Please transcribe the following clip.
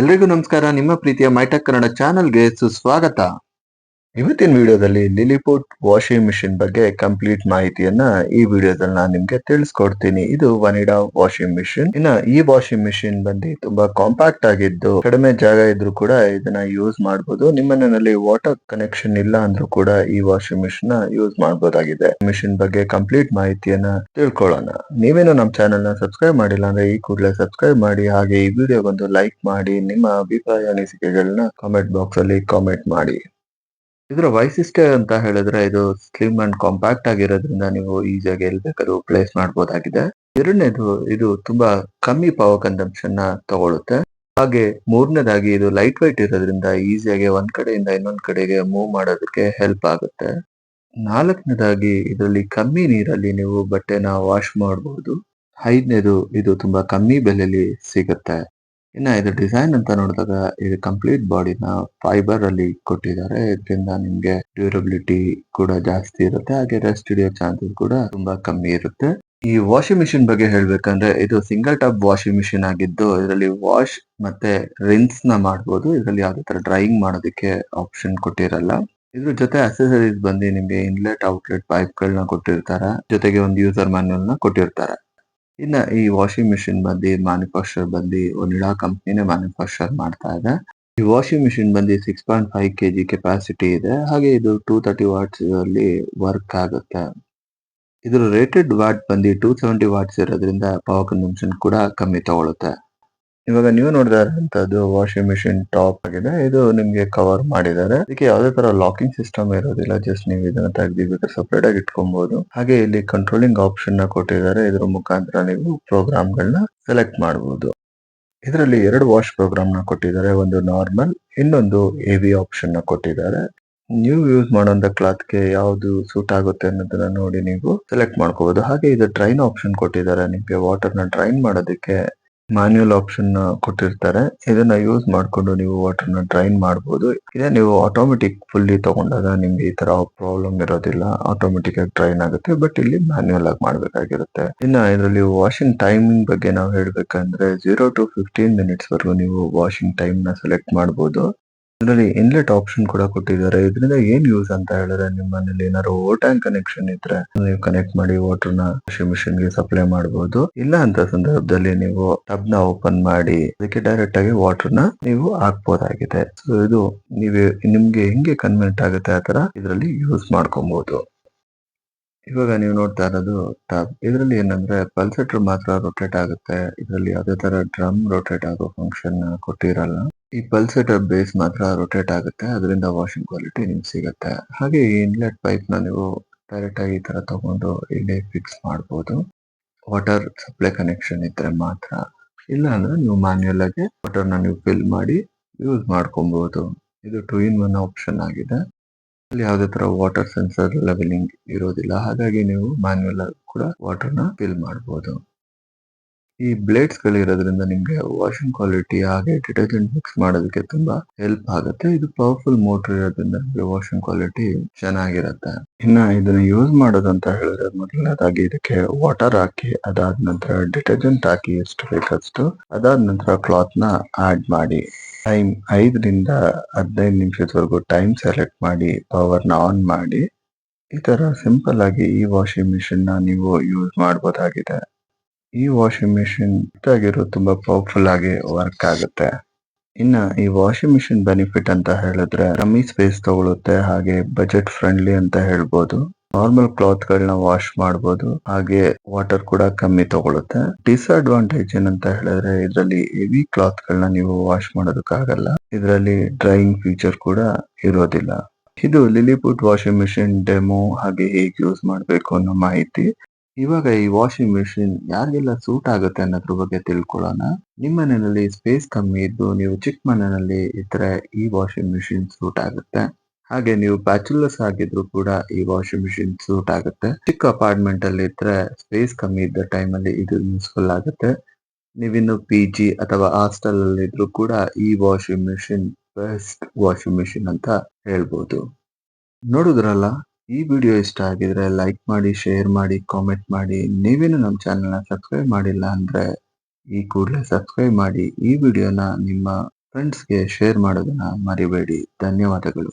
ಎಲ್ರಿಗೂ ನಮಸ್ಕಾರ. ನಿಮ್ಮ ಪ್ರೀತಿಯ ಮೈಟಕ್ ಕನ್ನಡ ಚಾನೆಲ್ಗೆ ಸುಸ್ವಾಗತ. ಇವತ್ತಿನ ವಿಡಿಯೋದಲ್ಲಿ ಲಿಲಿಪುಟ್ ವಾಷಿಂಗ್ ಮಿಷಿನ್ ಬಗ್ಗೆ ಕಂಪ್ಲೀಟ್ ಮಾಹಿತಿಯನ್ನ ಈ ವಿಡಿಯೋದಲ್ಲಿ ನಾನು ನಿಮ್ಗೆ ತಿಳಿಸ್ಕೊಡ್ತೀನಿ. ಇದು ವನಿಡಾ ವಾಷಿಂಗ್ ಮಿಷಿನ್ ಇನ್ನ ಈ ವಾಷಿಂಗ್ ಮಿಷಿನ್ ಬಂದು ತುಂಬಾ ಕಾಂಪ್ಯಾಕ್ಟ್ ಆಗಿದ್ದು, ಕಡಿಮೆ ಜಾಗ ಇದ್ರೂ ಕೂಡ ಇದನ್ನ ಯೂಸ್ ಮಾಡಬಹುದು ನಿಮ್ಮ ಮನೆಯಲ್ಲಿ ವಾಟರ್ ಕನೆಕ್ಷನ್ ಇಲ್ಲ ಅಂದ್ರೂ ಕೂಡ ಈ ವಾಷಿಂಗ್ ಮಿಷಿನ್ನ ಯೂಸ್ ಮಾಡಬಹುದಾಗಿದೆ ಮಿಷಿನ್ ಬಗ್ಗೆ ಕಂಪ್ಲೀಟ್ ಮಾಹಿತಿಯನ್ನ ತಿಳ್ಕೊಳ್ಳೋಣ. ನೀವೇನು ನಮ್ಮ ಚಾನೆಲ್ನ ಸಬ್ಸ್ಕ್ರೈಬ್ ಮಾಡಿಲ್ಲ ಅಂದ್ರೆ ಈ ಕೂಡಲೇ ಸಬ್ಸ್ಕ್ರೈಬ್ ಮಾಡಿ. ಹಾಗೆ ಈ ವಿಡಿಯೋ ಬಂದು ಲೈಕ್ ಮಾಡಿ. ನಿಮ್ಮ ಅಭಿಪ್ರಾಯ, ಅನಿಸಿಕೆಗಳನ್ನ ಕಾಮೆಂಟ್ ಬಾಕ್ಸ್ ಅಲ್ಲಿ ಕಾಮೆಂಟ್ ಮಾಡಿ. ಇದರ ವೈಶಿಷ್ಟ್ಯ ಅಂತ ಹೇಳಿದ್ರೆ ಇದು ಸ್ಲಿಮ್ ಅಂಡ್ ಕಾಂಪ್ಯಾಕ್ಟ್ ಆಗಿರೋದ್ರಿಂದ ನೀವು ಈಸಿಯಾಗಿ ಎಲ್ಲಿ ಬೇಕಾದ್ರೂ ಪ್ಲೇಸ್ ಮಾಡಬಹುದಾಗಿದೆ ಎರಡನೇದು, ಇದು ತುಂಬಾ ಕಮ್ಮಿ ಪವರ್ ಕನ್ಸಂಪ್ಷನ್ನ ತಗೊಳುತ್ತೆ. ಹಾಗೆ ಮೂರನೇದಾಗಿ ಇದು ಲೈಟ್ ವೈಟ್ ಇರೋದ್ರಿಂದ ಈಸಿಯಾಗಿ ಒಂದ್ ಕಡೆಯಿಂದ ಇನ್ನೊಂದ್ ಕಡೆಗೆ ಮೂವ್ ಮಾಡೋದಕ್ಕೆ ಹೆಲ್ಪ್ ಆಗುತ್ತೆ. ನಾಲ್ಕನೇದಾಗಿ ಇದರಲ್ಲಿ ಕಮ್ಮಿ ನೀರಲ್ಲಿ ನೀವು ಬಟ್ಟೆನ ವಾಶ್ ಮಾಡಬಹುದು ಐದನೇದು, ಇದು ತುಂಬಾ ಕಮ್ಮಿ ಬೆಲೆಯಲ್ಲಿ ಸಿಗುತ್ತೆ. ಇನ್ನ ಇದು ಡಿಸೈನ್ ಅಂತ ನೋಡಿದಾಗ ಇದು ಕಂಪ್ಲೀಟ್ ಬಾಡಿನ ಫೈಬರ್ ಅಲ್ಲಿ ಕೊಟ್ಟಿದ್ದಾರೆ. ಇದರಿಂದ ನಿಮ್ಗೆ ಡ್ಯೂರಬಿಲಿಟಿ ಕೂಡ ಜಾಸ್ತಿ ಇರುತ್ತೆ. ಹಾಗೆ ರೆಸ್ಟ್ ಹಿಡಿಯೋ ಚಾನ್ಸಸ್ ಕೂಡ ತುಂಬಾ ಕಮ್ಮಿ ಇರುತ್ತೆ. ಈ ವಾಷಿಂಗ್ ಮಿಷಿನ್ ಬಗ್ಗೆ ಹೇಳ್ಬೇಕಂದ್ರೆ ಇದು ಸಿಂಗಲ್ ಟಾಪ್ ವಾಷಿಂಗ್ ಮಿಷಿನ್ ಆಗಿದ್ದು ಇದರಲ್ಲಿ ವಾಶ್ ಮತ್ತೆ ರಿನ್ಸ್ನ ಮಾಡಬಹುದು ಇದರಲ್ಲಿ ಯಾವ್ದೇ ತರ ಡ್ರೈಯಿಂಗ್ ಮಾಡೋದಕ್ಕೆ ಆಪ್ಷನ್ ಕೊಟ್ಟಿರಲ್ಲ. ಇದ್ರ ಜೊತೆ ಅಸೆಸರೀಸ್ ಬಂದು ನಿಮ್ಗೆ ಇನ್ಲೆಟ್ ಔಟ್ಲೆಟ್ ಪೈಪ್ ಗಳನ್ನ ಕೊಟ್ಟಿರ್ತಾರೆ. ಜೊತೆಗೆ ಒಂದು ಯೂಸರ್ ಮ್ಯಾನ್ಯಲ್ನ ಕೊಟ್ಟಿರ್ತಾರೆ. ಇನ್ನ ಈ ವಾಷಿಂಗ್ ಮಿಷಿನ್ ಬಂದು ಮ್ಯಾನುಫ್ಯಾಕ್ಚರ್ ಬಂದು ಒನಿಡಾ ಕಂಪ್ನಿನೇ ಮ್ಯಾನುಫ್ಯಾಕ್ಚರ್ ಮಾಡ್ತಾ ಇದೆ. ಈ ವಾಷಿಂಗ್ ಮಿಷಿನ್ ಬಂದು six point five KG capacity ಇದೆ. ಹಾಗೆ ಇದು ಟೂ ತರ್ಟಿ ವಾಟ್ಸ್ ಅಲ್ಲಿ ವರ್ಕ್ ಆಗುತ್ತೆ. ಇದರ ರೇಟೆಡ್ ವಾಟ್ ಬಂದು ಟೂ ಸೆವೆಂಟಿ ವಾಟ್ಸ್ ಇರೋದ್ರಿಂದ ಪವರ್ ಕನ್ಸಂಪ್ಷನ್ ಕೂಡ ಕಮ್ಮಿ ತಗೊಳುತ್ತೆ. ಇವಾಗ ನೀವು ನೋಡ್ತಾ ಇರುವಂತದ್ದು ವಾಷಿಂಗ್ ಮಿಷಿನ್ ಟಾಪ್ ಆಗಿದೆ. ಇದು ನಿಮ್ಗೆ ಕವರ್ ಮಾಡಿದ್ದಾರೆ. ಇದಕ್ಕೆ ಯಾವುದೇ ತರ ಲಾಕಿಂಗ್ ಸಿಸ್ಟಮ್ ಇರೋದಿಲ್ಲ. ಜಸ್ಟ್ ನೀವು ಇದನ್ನ ತೆಗ್ದಿ ಬೇಕಾದ್ರೆ ಸಪರೇಟ್ ಆಗಿ ಇಟ್ಕೊಬಹುದು ಹಾಗೆ ಇಲ್ಲಿ ಕಂಟ್ರೋಲಿಂಗ್ ಆಪ್ಷನ್ನ ಕೊಟ್ಟಿದ್ದಾರೆ. ಇದ್ರ ಮುಖಾಂತರ ನೀವು ಪ್ರೋಗ್ರಾಮ್ ಗಳನ್ನ ಸೆಲೆಕ್ಟ್ ಮಾಡಬಹುದು ಇದರಲ್ಲಿ ಎರಡು ವಾಶ್ ಪ್ರೋಗ್ರಾಮ್ನ ಕೊಟ್ಟಿದ್ದಾರೆ. ಒಂದು ನಾರ್ಮಲ್ ಇನ್ನೊಂದು ಎವಿ ಆಪ್ಷನ್ನ ಕೊಟ್ಟಿದ್ದಾರೆ. ನೀವು ಯೂಸ್ ಮಾಡುವಂತ ಕ್ಲಾತ್ಗೆ ಯಾವ್ದು ಸೂಟ್ ಆಗುತ್ತೆ ಅನ್ನೋದನ್ನ ನೋಡಿ ನೀವು ಸೆಲೆಕ್ಟ್ ಮಾಡ್ಕೋಬಹುದು ಹಾಗೆ ಇದು ಡ್ರೈನ್ ಆಪ್ಷನ್ ಕೊಟ್ಟಿದ್ದಾರೆ. ನಿಮ್ಗೆ ವಾಟರ್ನ ಡ್ರೈನ್ ಮಾಡೋದಕ್ಕೆ ಮ್ಯಾನ್ಯುಯಲ್ ಆಪ್ಷನ್ ಕೊಟ್ಟಿರ್ತಾರೆ. ಇದನ್ನ ಯೂಸ್ ಮಾಡ್ಕೊಂಡು ನೀವು ವಾಟರ್ನ ಡ್ರೈನ್ ಮಾಡಬಹುದು ಇದೇ ನೀವು ಆಟೋಮೆಟಿಕ್ ಫುಲ್ಲಿ ತಗೊಂಡಾಗ ನಿಮ್ಗೆ ಈ ತರ ಪ್ರಾಬ್ಲಮ್ ಇರೋದಿಲ್ಲ. ಆಟೋಮೆಟಿಕ್ ಆಗಿ ಡ್ರೈನ್ ಆಗುತ್ತೆ. ಬಟ್ ಇಲ್ಲಿ ಮ್ಯಾನ್ಯುಯಲ್ ಆಗಿ ಮಾಡ್ಬೇಕಾಗಿರುತ್ತೆ. ಇನ್ನ ಇದರಲ್ಲಿ ವಾಷಿಂಗ್ ಟೈಮಿಂಗ್ ಬಗ್ಗೆ ನಾವು ಹೇಳ್ಬೇಕಂದ್ರೆ ಜೀರೋ ಟು ಫಿಫ್ಟೀನ್ ಮಿನಿಟ್ಸ್ ವರೆಗೂ ನೀವು ವಾಷಿಂಗ್ ಟೈಮ್ನ ಸೆಲೆಕ್ಟ್ ಮಾಡಬಹುದು ಇದರಲ್ಲಿ ಇನ್ಲೆಟ್ ಆಪ್ಷನ್ ಕೂಡ ಕೊಟ್ಟಿದ್ದಾರೆ. ಇದರಿಂದ ಏನ್ ಯೂಸ್ ಅಂತ ಹೇಳಿದ್ರೆ ನಿಮ್ಮ ಮನೇಲಿ ಏನಾದ್ರು ಟ್ಯಾಂಕ್ ಕನೆಕ್ಷನ್ ಇದ್ರೆ ನೀವು ಕನೆಕ್ಟ್ ಮಾಡಿ ವಾಟರ್ನ ವಾಷಿಂಗ್ ಮಿಷಿನ್ಗೆ ಸಪ್ಲೈ ಮಾಡಬಹುದು ಇಲ್ಲ ಅಂತ ಸಂದರ್ಭದಲ್ಲಿ ನೀವು ಟಬ್ನ ಓಪನ್ ಮಾಡಿ ಅದಕ್ಕೆ ಡೈರೆಕ್ಟ್ ಆಗಿ ವಾಟರ್ನ ನೀವು ಹಾಕ್ಬೋದಾಗಿದೆ. ಸೊ ಇದು ನೀವು, ನಿಮ್ಗೆ ಹೆಂಗೆ ಕನ್ವೆಂಟ್ ಆಗುತ್ತೆ ಆ ತರ ಇದರಲ್ಲಿ ಯೂಸ್ ಮಾಡ್ಕೊಬಹುದು ಇವಾಗ ನೀವು ನೋಡ್ತಾ ಇರೋದು ಟಬ್ ಇದರಲ್ಲಿ ಏನಂದ್ರೆ ಪಲ್ಸೆಟರ್ ಮಾತ್ರ ರೊಟೇಟ್ ಆಗುತ್ತೆ. ಇದರಲ್ಲಿ ಯಾವುದೇ ತರ ಡ್ರಮ್ ರೊಟೇಟ್ ಆಗೋ ಫಂಕ್ಷನ್ ಕೊಟ್ಟಿರಲ್ಲ. ಈ ಪಲ್ಸೆಟರ್ ಬೇಸ್ ಮಾತ್ರ ರೊಟೇಟ್ ಆಗುತ್ತೆ. ಅದರಿಂದ ವಾಷಿಂಗ್ ಕ್ವಾಲಿಟಿ ನಿಮ್ಗೆ ಸಿಗುತ್ತೆ. ಹಾಗೆ ಈ ಇನ್ಲೆಟ್ ಪೈಪ್ನ ನೀವು ಡೈರೆಕ್ಟ್ ಆಗಿ ಈ ತರ ತಗೊಂಡು ಇಲ್ಲಿ ಫಿಕ್ಸ್ ಮಾಡಬಹುದು ವಾಟರ್ ಸಪ್ಲೈ ಕನೆಕ್ಷನ್ ಇದ್ರೆ ಮಾತ್ರ. ಇಲ್ಲ ಅಂದ್ರೆ ನೀವು ಮ್ಯಾನ್ಯಲ್ ಆಗಿ ವಾಟರ್ನ ನೀವು ಫಿಲ್ ಮಾಡಿ ಯೂಸ್ ಮಾಡ್ಕೊಬಹುದು ಇದು ಟೂ ಇನ್ ಒನ್ ಆಪ್ಷನ್ ಆಗಿದೆ. ಅಲ್ಲಿ ಯಾವುದೇ ತರ ವಾಟರ್ ಸೆನ್ಸರ್ ಲೆವೆಲಿಂಗ್ ಇರೋದಿಲ್ಲ. ಹಾಗಾಗಿ ನೀವು ಮ್ಯಾನ್ಯಲ್ ಆಗಿ ಕೂಡ ವಾಟರ್ನ ಫಿಲ್ ಮಾಡಬಹುದು ಈ ಬ್ಲೇಡ್ಸ್ ಗಳಿರೋದ್ರಿಂದ ನಿಮ್ಗೆ ವಾಷಿಂಗ್ ಕ್ವಾಲಿಟಿ ಹಾಗೆ ಡಿಟರ್ಜೆಂಟ್ ಮಿಕ್ಸ್ ಮಾಡೋದಕ್ಕೆ ತುಂಬಾ ಹೆಲ್ಪ್ ಆಗುತ್ತೆ. ಇದು ಪವರ್ಫುಲ್ ಮೋಟರ್ ಇರೋದ್ರಿಂದ ವಾಷಿಂಗ್ ಕ್ವಾಲಿಟಿ ಚೆನ್ನಾಗಿರುತ್ತೆ. ಇನ್ನ ಇದನ್ನ ಯೂಸ್ ಮಾಡೋದಂತ ಹೇಳಿದ್ರೆ ಮೊದಲನೇದಾಗಿ ಇದಕ್ಕೆ ವಾಟರ್ ಹಾಕಿ, ಅದಾದ ನಂತರ ಡಿಟರ್ಜೆಂಟ್ ಹಾಕಿ ಎಷ್ಟು ಬೇಕಷ್ಟು, ಅದಾದ ನಂತರ ಕ್ಲಾತ್ನ ಆಡ್ ಮಾಡಿ. ಟೈಮ್ ಐದರಿಂದ ಹದಿನೈದು ನಿಮಿಷದವರೆಗೂ ಟೈಮ್ ಸೆಲೆಕ್ಟ್ ಮಾಡಿ ಪವರ್ನ ಆನ್ ಮಾಡಿ. ಈ ತರ ಸಿಂಪಲ್ ಆಗಿ ಈ ವಾಷಿಂಗ್ ಮಿಷಿನ್ನ ನೀವು ಯೂಸ್ ಮಾಡಬಹುದಾಗಿದೆ ಈ ವಾಷಿಂಗ್ ಮಿಷಿನ್ ಆಗಿರೋ ತುಂಬಾ ಪವರ್ಫುಲ್ ಆಗಿ ವರ್ಕ್ ಆಗುತ್ತೆ. ಇನ್ನ ಈ ವಾಷಿಂಗ್ ಮಿಷಿನ್ ಬೆನಿಫಿಟ್ ಅಂತ ಹೇಳಿದ್ರೆ ಕಮ್ಮಿ ಸ್ಪೇಸ್ ತಗೊಳುತ್ತೆ, ಹಾಗೆ ಬಜೆಟ್ ಫ್ರೆಂಡ್ಲಿ ಅಂತ ಹೇಳ್ಬೋದು. ನಾರ್ಮಲ್ ಕ್ಲಾತ್ ಗಳನ್ನ ವಾಶ್ ಮಾಡಬಹುದು ಹಾಗೆ ವಾಟರ್ ಕೂಡ ಕಮ್ಮಿ ತಗೊಳುತ್ತೆ. ಡಿಸ್ಅಡ್ವಾಂಟೇಜ್ ಏನಂತ ಹೇಳಿದ್ರೆ ಇದರಲ್ಲಿ ಹೆವಿ ಕ್ಲಾತ್ ಗಳನ್ನ ನೀವು ವಾಶ್ ಮಾಡೋದಕ್ಕಾಗಲ್ಲ. ಇದರಲ್ಲಿ ಡ್ರೈಯಿಂಗ್ ಫೀಚರ್ ಕೂಡ ಇರೋದಿಲ್ಲ. ಇದು ಲಿಲಿಪುಟ್ ವಾಷಿಂಗ್ ಮಿಷಿನ್ ಡೆಮೋ ಹಾಗೆ ಹೇಗೆ ಯೂಸ್ ಮಾಡಬೇಕು ಅನ್ನೋ ಮಾಹಿತಿ ಇವಾಗ ಈ ವಾಷಿಂಗ್ ಮಿಷಿನ್ ಯಾರಿಗೆಲ್ಲ ಸೂಟ್ ಆಗುತ್ತೆ ಅನ್ನೋದ್ರ ಬಗ್ಗೆ ತಿಳ್ಕೊಳ್ಳೋಣ. ನಿಮ್ಮ ಮನೆಯಲ್ಲಿ ಸ್ಪೇಸ್ ಕಮ್ಮಿ ಇದ್ದು ನೀವು ಚಿಕ್ಕ ಮನೆಯಲ್ಲಿ ಇದ್ರೆ ಈ ವಾಷಿಂಗ್ ಮಿಷಿನ್ ಸೂಟ್ ಆಗುತ್ತೆ. ಹಾಗೆ ನೀವು ಬ್ಯಾಚುಲರ್ಸ್ ಆಗಿದ್ರು ಕೂಡ ಈ ವಾಷಿಂಗ್ ಮಿಷಿನ್ ಸೂಟ್ ಆಗುತ್ತೆ. ಚಿಕ್ಕ ಅಪಾರ್ಟ್ಮೆಂಟ್ ಅಲ್ಲಿ ಇದ್ರೆ ಸ್ಪೇಸ್ ಕಮ್ಮಿ ಇದ್ದ ಟೈಮ್ ಅಲ್ಲಿ ಇದು ಯೂಸ್ಫುಲ್ ಆಗುತ್ತೆ. ನೀವಿನ್ನು ಪಿ ಜಿ ಅಥವಾ ಹಾಸ್ಟೆಲ್ ಅಲ್ಲಿ ಇದ್ರು ಕೂಡ ಈ washing machine best washing machine ಅಂತ ಹೇಳ್ಬೋದು. ನೋಡುದ್ರಲ್ಲ? ಈ ವಿಡಿಯೋ ಇಷ್ಟ ಆಗಿದ್ರೆ ಲೈಕ್ ಮಾಡಿ ಶೇರ್ ಮಾಡಿ ಕಾಮೆಂಟ್ ಮಾಡಿ. ನೀವೇನು ನಮ್ಮ ಚಾನೆಲ್ನ ಸಬ್ಸ್ಕ್ರೈಬ್ ಮಾಡಿಲ್ಲ ಅಂದ್ರೆ ಈ ಕೂಡಲೇ ಸಬ್ಸ್ಕ್ರೈಬ್ ಮಾಡಿ. ಈ ವಿಡಿಯೋನ ನಿಮ್ಮ ಫ್ರೆಂಡ್ಸ್ಗೆ ಶೇರ್ ಮಾಡೋದನ್ನ ಮರಿಬೇಡಿ. ಧನ್ಯವಾದಗಳು.